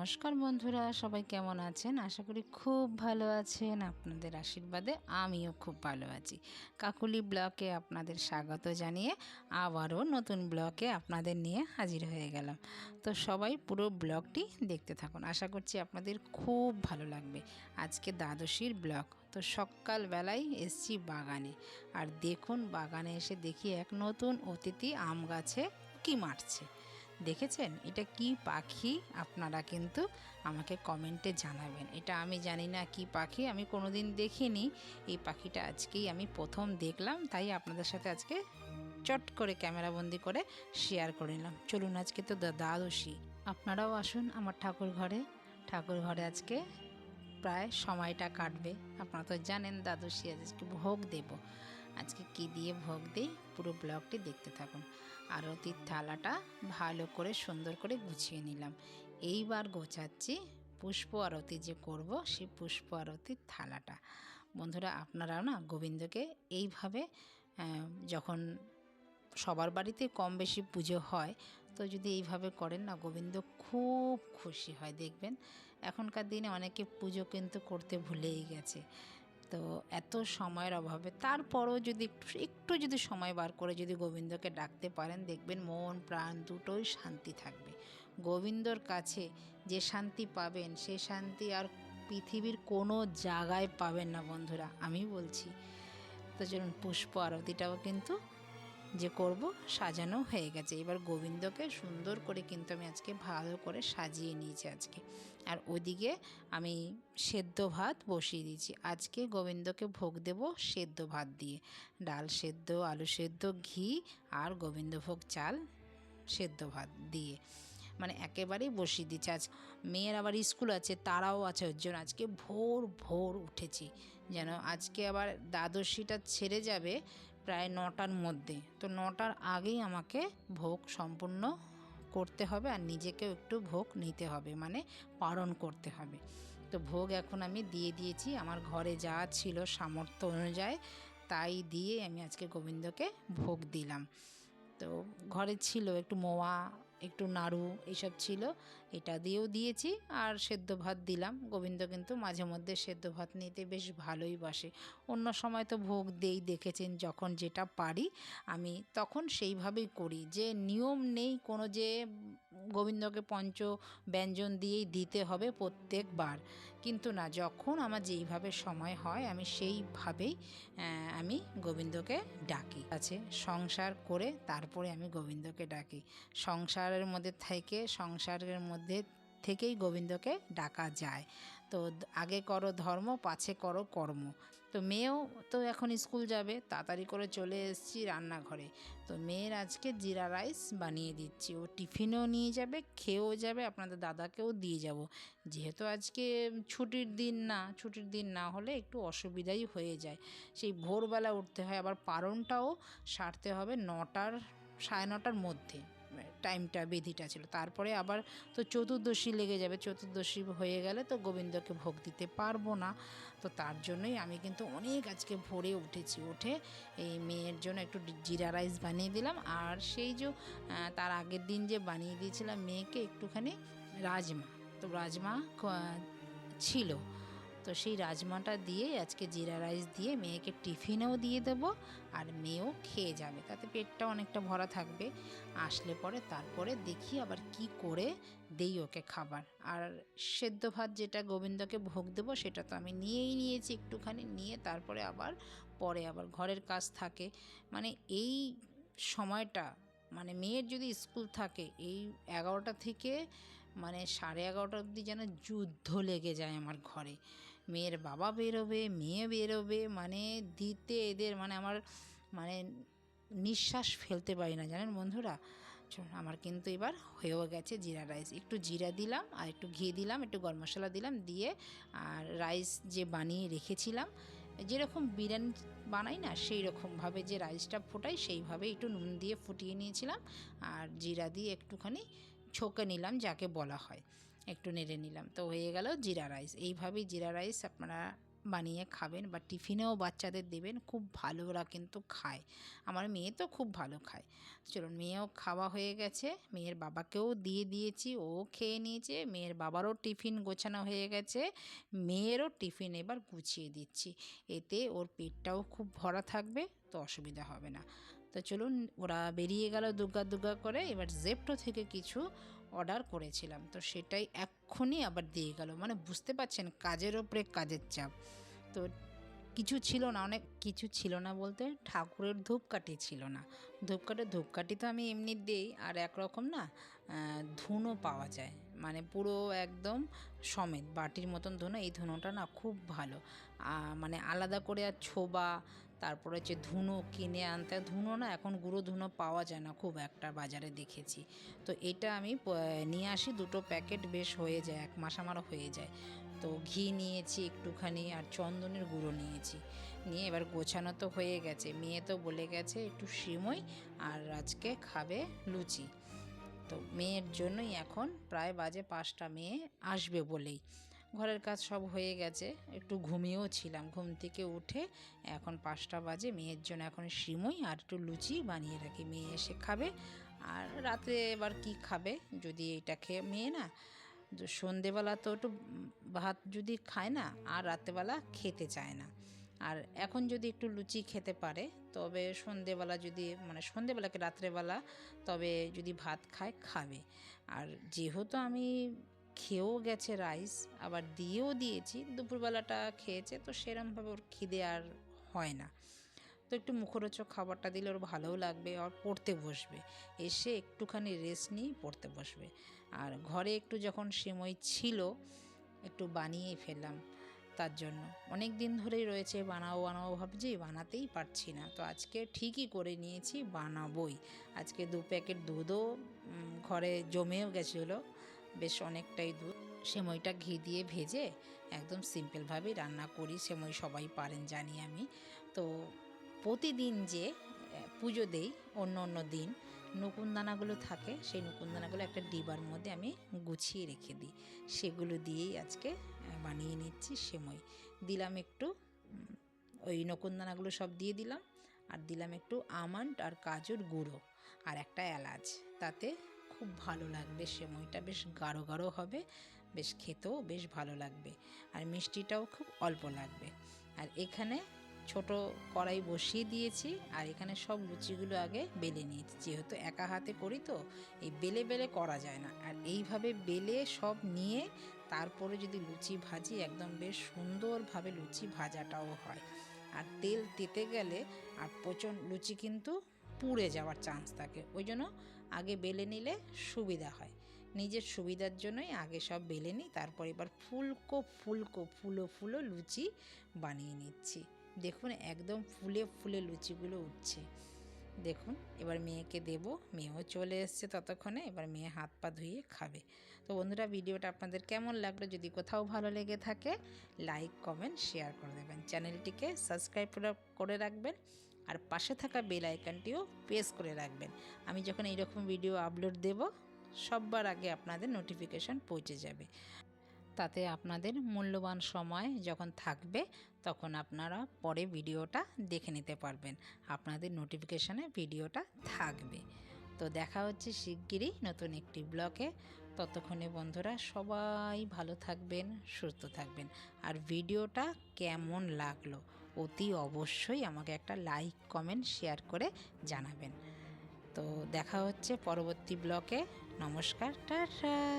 নমস্কার বন্ধুরা, সবাই কেমন আছেন? আশা করি খুব ভালো আছেন। আপনাদের আশীর্বাদে আমিও খুব ভালো আছি। কাকুলি ব্লকে আপনাদের স্বাগত জানিয়ে আবারও নতুন ব্লকে আপনাদের নিয়ে হাজির হয়ে গেলাম। তো সবাই পুরো ব্লগটি দেখতে থাকুন। আশা করছি আপনাদের খুব ভালো লাগবে। আজকে দ্বাদশীর ব্লগ। তো সকালবেলায় এসছি বাগানে। আর দেখুন, বাগানে এসে দেখি এক নতুন অতিথি আম গাছে কি মারছে। দেখেছেন? এটা কি পাখি? আপনারা কিন্তু আমাকে কমেন্টে জানাবেন। এটা আমি জানি না কি পাখি, আমি কোনোদিন দেখিনি। এই পাখিটা আজকেই আমি প্রথম দেখলাম, তাই আপনাদের সাথে আজকে চট করে ক্যামেরাবন্দি করে শেয়ার করে নিলাম। চলুন, আজকে তো দ্বাদশী। আপনারাও আসুন আমার ঠাকুর ঘরে। ঠাকুর ঘরে আজকে প্রায় সময়টা কাটবে। আপনারা তো জানেন, দ্বাদশী আজকে ভোগ দেব। আজকে কি দিয়ে ভোগ দিই? পুরো ব্লগটি দেখতে থাকুন। আরতির থালাটা ভালো করে সুন্দর করে গুছিয়ে নিলাম। এইবার গোছাচ্ছি পুষ্প আরতি যে করব, সেই পুষ্প আরতির থালাটা। বন্ধুরা, আপনারাও না গোবিন্দকে এইভাবে যখন সবার বাড়িতে কম বেশি পুজো হয়, তো যদি এইভাবে করেন না, গোবিন্দ খুব খুশি হয়, দেখবেন। এখনকার দিনে অনেকে পুজো কিন্তু করতে ভুলেই গেছে। তো এত সময়ের অভাবে। তারপরও যদি একটু একটু যদি সময় বার করে যদি গোবিন্দকে ডাকতে পারেন, দেখবেন মন, প্রাণ দুটোই শান্তি থাকবে। গোবিন্দর কাছে যে শান্তি পাবেন, সে শান্তি আর পৃথিবীর কোনো জায়গায় পাবেন না বন্ধুরা, আমি বলছি। তো যেমন পুষ্প আরতিটাও কিন্তু যে করব সাজানো হয়ে গেছে। এবার গোবিন্দকে সুন্দর করে কিন্তু আমি আজকে ভালো করে সাজিয়ে নিয়েছি আজকে। আর ওদিকে আমি সেদ্ধ ভাত বসিয়ে দিয়েছি। আজকে গোবিন্দকে ভোগ দেব সেদ্ধ ভাত দিয়ে। ডাল সেদ্ধ, আলু সেদ্ধ, ঘি আর গোবিন্দভোগ চাল সেদ্ধ ভাত দিয়ে। মানে একেবারেই বসিয়ে দিচ্ছে আজ মেয়ের আবার স্কুল আছে, তারাও আছে ওর জন্য আজকে ভোর ভোর উঠেছি। যেন আজকে আবার দ্বাদশীটা ছেড়ে যাবে প্রায় নটার মধ্যে। তো নটার আগেই আমাকে ভোগ সম্পূর্ণ করতে হবে আর নিজেকেও একটু ভোগ নিতে হবে মানে পালন করতে হবে। তো ভোগ এখন আমি দিয়ে দিয়েছি, আমার ঘরে যা ছিল সামর্থ্য অনুযায়ী তাই দিয়ে আমি আজকে গোবিন্দকে ভোগ দিলাম। তো ঘরে ছিল একটু মোয়া একটু নাড়ু এইসব ছিল, এটা দিয়েও দিয়েছি। আর সেদ্ধ ভাত দিলাম। গোবিন্দ কিন্তু মাঝে মধ্যে সেদ্ধ ভাত নিতে বেশ ভালোই বাসে। অন্য সময় তো ভোগ দেই, দেখেছেন যখন যেটা পারি আমি তখন সেইভাবেই করি। যে নিয়ম নেই কোনো যে গোবিন্দকে পঞ্চ ব্যঞ্জন দিয়েই দিতে হবে প্রত্যেকবার। কিন্তু না, যখন আমার যেইভাবে সময় হয়, আমি সেইভাবেই আমি গোবিন্দকে ডাকি। আছে, সংসার করে তারপরে আমি গোবিন্দকে ডাকি। সংসারের মধ্যে থেকে, সংসারের মধ্যে থেকেই গোবিন্দকে ডাকা যায়। তো আগে করো ধর্ম, পাছে করো কর্ম। তো মেয়েও তো এখন স্কুল যাবে, তাড়াতাড়ি করে চলে এসেছি রান্নাঘরে। তো মেয়ের আজকে জিরা রাইস বানিয়ে দিচ্ছি। ও টিফিনও নিয়ে যাবে, খেয়েও যাবে, আপনাদের দাদাকেও দিয়ে যাব। যেহেতু আজকে ছুটির দিন না, ছুটির দিন না হলে একটু অসুবিধাই হয়ে যায়। সেই ভোরবেলা উঠতে হয়, আবার পারণটাও সারতে হবে নটার, সাড়ে নটার মধ্যে। টাইমটা, বেধিটা ছিল। তারপরে আবার তো চতুর্দশী লেগে যাবে, চতুর্দশী হয়ে গেলে তো গোবিন্দকে ভোগ দিতে পারব না। তো তার জন্যই আমি কিন্তু অনেক আজকে ভোরে উঠেছি। উঠে এই মেয়ের জন্য একটু জিরা রাইস বানিয়ে দিলাম। আর সেই যে তার আগের দিন যে বানিয়ে দিয়েছিলাম মেয়েকে একটুখানি রাজমা। তো রাজমা ছিল। তো সেই রাজমাটা দিয়ে আজকে জিরা রাইস দিয়ে মেয়েকে টিফিনেও দিয়ে দেবো আর মেয়েও খেয়ে যাবে। তাতে পেটটা অনেকটা ভরা থাকবে। আসলে পরে তারপরে দেখি আবার কি করে দেই ওকে খাবার। আর সেদ্ধ ভাত যেটা গোবিন্দকে ভোগ দেবো সেটা তো আমি নিয়েই নিয়েছি একটুখানি, নিয়ে তারপরে আবার পরে আবার ঘরের কাজ থাকে। মানে এই সময়টা মানে মেয়ের যদি স্কুল থাকে, এই এগারোটা থেকে মানে সাড়ে এগারোটা অবধি যেন যুদ্ধ লেগে যায় আমার ঘরে। মেয়ের বাবা বেরোবে, মেয়ে বেরোবে মানে দিতে এদের মানে আমার মানে নিঃশ্বাস ফেলতে পারি না, জানেন বন্ধুরা? আমার কিন্তু এবার হয়েও গেছে জিরা রাইস। একটু জিরা দিলাম আর একটু ঘি দিলাম, একটু গরম মশলা দিলাম, দিয়ে আর রাইস যে বানিয়ে রেখেছিলাম, যেরকম বিরিয়ানি বানাই না সেই রকমভাবে যে রাইসটা ফোটাই সেইভাবে একটু নুন দিয়ে ফুটিয়ে নিয়েছিলাম, আর জিরা দিয়ে একটুখানি ছোকে নিলাম, যাকে বলা হয়। একটু নেড়ে নিলাম। তো হয়ে গেল জিরা রাইস। এইভাবেই জিরা রাইস আপনারা বানিয়ে খাবেন বা টিফিনেও বাচ্চাদের দেবেন, খুব ভালো ওরা কিন্তু খায়। আমার মেয়ে তো খুব ভালো খায়। চলুন, মেয়েও খাওয়া হয়ে গেছে। মেয়ের বাবাকেও দিয়ে দিয়েছি, ও খেয়ে নিয়েছে, মেয়ের বাবারও টিফিন গোছানো হয়ে গেছে, মেয়েরও টিফিন এবার গুছিয়ে দিচ্ছি। এতে ওর পেটটাও খুব ভরা থাকবে, তো অসুবিধা হবে না। তো চলুন, ওরা বেরিয়ে গেল দুর্গা দুর্গা করে। এবার জেপটো থেকে কিছু অর্ডার করেছিলাম। তো সেটাই এক্ষুনি আবার দিয়ে গেল। মানে বুঝতে পারছেন, কাজের ওপরে কাজের চাপ। তো কিছু ছিল না, অনেক কিছু ছিল না বলতে ঠাকুরের ধূপকাঠি ছিল না। ধূপকাঠি ধূপকাঠি তো আমি এমনি দিই, আর একরকম না ধুনো পাওয়া যায়। মানে পুরো একদম সমেত, বাটির মতন ধুনো, এই ধুনোটা না খুব ভালো। মানে আলাদা করে আর ছোবা তারপরে হচ্ছে ধুনো কিনে আনতে, ধুনো না এখন গুঁড়ো ধুনো পাওয়া যায় না খুব একটা বাজারে দেখেছি। তো এটা আমি নিয়ে আসি, দুটো প্যাকেট বেশ হয়ে যায়, এক মাস আমার হয়ে যায়। তো ঘি নিয়েছি একটুখানি আর চন্দনের গুঁড়ো নিয়েছি। নিয়ে এবার গোছানো তো হয়ে গেছে। মেয়ে তো বলে গেছে একটু সিমই আর আজকে খাবে লুচি। তো মেয়ের জন্যই এখন প্রায় বাজে পাঁচটা, মেয়ে আসবে বলেই। ঘরের কাজ সব হয়ে গেছে। একটু ঘুমিয়েও ছিলাম। ঘুম থেকে উঠে এখন পাঁচটা বাজে। মেয়ের জন্য এখন সিমই আর একটু লুচি বানিয়ে রাখি। মেয়ে এসে খাবে। আর রাতে এবার কি খাবে? যদি এটা খেয়ে মেয়ে না সন্ধেবেলা তো একটু ভাত যদি খায় না, আর রাতেবেলা খেতে চায় না। আর এখন যদি একটু লুচি খেতে পারে, তবে সন্ধেবেলা যদি মানে সন্ধেবেলাকে রাত্রেবেলা তবে যদি ভাত খায়, খাবে। আর যেহেতু আমি খেয়েও গেছে রাইস আবার দিয়েও দিয়েছি, দুপুরবেলাটা খেয়েছে, তো সেরমভাবে ওর খিদে আর হয় না। তো একটু মুখরোচক খাবারটা দিলে ওর ভালোও লাগবে, আর পড়তে বসবে। এসে একটুখানি রেস্ট নিয়েই পড়তে বসবে। আর ঘরে একটু যখন সিমই ছিল, একটু বানিয়েই ফেললাম তার জন্য। অনেক দিন ধরেই রয়েছে বানাবো বানাবো ভাবছি, বানাতেই পারছি না। তো আজকে ঠিকই করে নিয়েছি, বানাবোই। আজকে দু প্যাকেট দুধও ঘরে জমেও গেছিল। বেশ অনেকটাই দুধ সেমইটা ঘি দিয়ে ভেজে একদম সিম্পলভাবেই রান্না করি, সেমই সবাই পারেন জানি আমি। তো প্রতিদিন যে পুজো দেই, অন্য অন্য দিন, নকুনদানাগুলো থাকে, সেই নকুনদানাগুলো একটা ডিবার মধ্যে আমি গুছিয়ে রেখে দিই। সেগুলো দিয়েই আজকে বানিয়ে নিচ্ছি সেমই। দিলাম একটু ওই নকুনদানাগুলো সব দিয়ে দিলাম, আর দিলাম একটু আমন্ড আর কাজুর গুঁড়ো, আর একটা এলাচ। তাতে খুব ভালো লাগবে, সেমইটা বেশ গাঢ় গাঢ় হবে, বেশ খেতেও বেশ ভালো লাগবে। আর মিষ্টিটাও খুব অল্প লাগবে। আর এখানে ছোট কড়াই বসিয়ে দিয়েছি, আর এখানে সব লুচিগুলো আগে বেলে নিয়েছি। যেহেতু একা হাতে করি তো, এই বেলে বেলে করা যায় না। আর এইভাবে বেলে সব নিয়ে তারপরে যদি লুচি ভাজি, একদম বেশ সুন্দরভাবে লুচি ভাজাটাও হয়। আর তেল তেতে গেলে আর প্রচণ্ড লুচি কিন্তু পুড়ে যাওয়ার চান্স থাকে। ওই জন্য আগে বেলে নিলে সুবিধা হয়। নিজের সুবিধার জন্যই আগে সব বেলে নিই, তারপর এবার ফুলকো ফুলকো ফুলো ফুলো লুচি বানিয়ে নিচ্ছি। দেখুন, একদম ফুলে ফুলে লুচিগুলো উঠছে। দেখুন, এবার মেয়েকে দেব, মেয়েও চলে এসছে ততক্ষণে, এবার মেয়ে হাত পা ধুয়ে খাবে। তো বন্ধুরা, ভিডিওটা আপনাদের কেমন লাগল? যদি কোথাও ভালো লেগে থাকে, লাইক, কমেন্ট, শেয়ার করে দেবেন। চ্যানেলটিকে সাবস্ক্রাইব করে রাখবেন। আর পাশে থাকা বেল আইকনটিও প্রেস করে রাখবেন। আমি যখন এইরকম ভিডিও আপলোড দেব, সববার আগে আপনাদের নোটিফিকেশান পৌঁছে যাবে। তাতে আপনাদের মূল্যবান সময় যখন থাকবে, তখন আপনারা পরে ভিডিওটা দেখে নিতে পারবেন। আপনাদের নোটিফিকেশানে ভিডিওটা থাকবে। তো দেখা হচ্ছে শিগগিরই নতুন একটি ব্লকে ততক্ষণে বন্ধুরা সবাই ভালো থাকবেন, সুস্থ থাকবেন। আর ভিডিওটা কেমন লাগল? অতি অবশ্যই আমাকে একটা লাইক কমেন্ট শেয়ার করে জানাবেন। তো দেখা হচ্ছে পরবর্তী ব্লকে। নমস্কার, টাটা!